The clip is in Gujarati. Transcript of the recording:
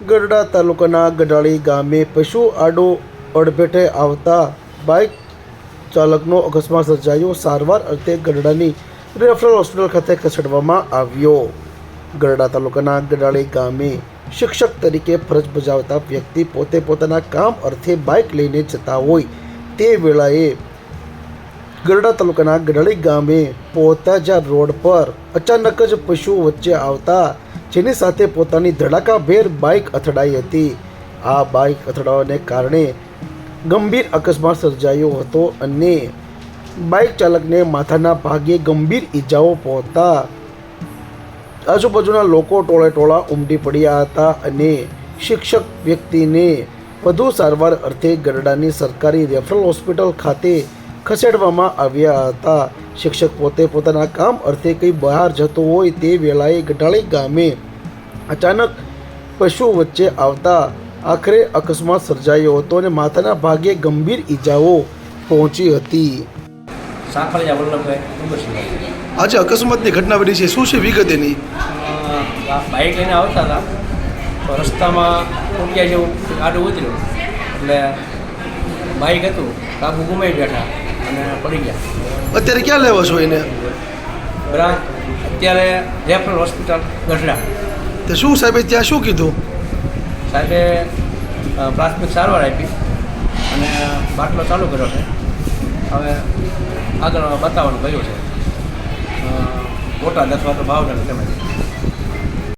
ગરડા તાલુકાના ગડાળી ગામે પશુ આડો અડભેટે આવતા બાઇક ચાલકનો અકસ્માત સર્જાયો. સારવાર અર્થે ગરડાની રેફરલ હોસ્પિટલ ખાતે ખસેડવામાં આવ્યો. ગરડા તાલુકાના ગડાળી ગામે શિક્ષક તરીકે ફરજ બજાવતા વ્યક્તિ પોતે પોતાના કામ અર્થે બાઇક લઈને જતા હોય તે વેળાએ ગરડા તાલુકાના ગડાળી ગામે પોતાજા રોડ પર અચાનક જ પશુ વચ્ચે આવતા જેની સાથે પોતાની ધડાકાભેર બાઇક અથડાઈ હતી. આ બાઇક અથડાવાને કારણે ગંભીર અકસ્માત સર્જાયો હતો અને બાઇક ચાલકને માથાના ભાગે ગંભીર ઈજાઓ પહોંચતા આજુબાજુના લોકો ટોળે ટોળા ઉમટી પડ્યા હતા અને શિક્ષક વ્યક્તિને વધુ સારવાર અર્થે ગરડાની સરકારી રેફરલ હોસ્પિટલ ખાતે ખસેડવામાં આવ્યા હતા. શિક્ષક પોતે પોતાના કામ અર્થે કંઈ બહાર જતો હોય તે વેળાએ ગઢાળી ગામે અચાનક પશુ વચ્ચે આવતા આખરે અકસ્માત સર્જાયો હતો અને માથાના ભાગે ગંભીર ઈજાઓ પહોંચી હતી. આજે અકસ્માતની ઘટના બની છે. શું છે વિગત એની બાઇક લઈને આવતા હતા. રસ્તામાં ઉગ્યા જેવું ગાડું ઉતર્યું. એટલે બાઇક હતું. કાબુ ગુમાઈ બેઠા. અને પડી ગયા. અત્યારે ક્યાં લેવો છો એને? બરાબર. અત્યારે રેફરલ હોસ્પિટલ ગઢડા. તે શું સાહેબે ત્યાં શું કીધું? સાહેબે પ્રાથમિક સારવાર આપી અને બાટલો ચાલુ કર્યો છે. હવે આગળ બતાવવાનું કહ્યું છે. બોટાદ અથવા તો ભાવનગર તેમાં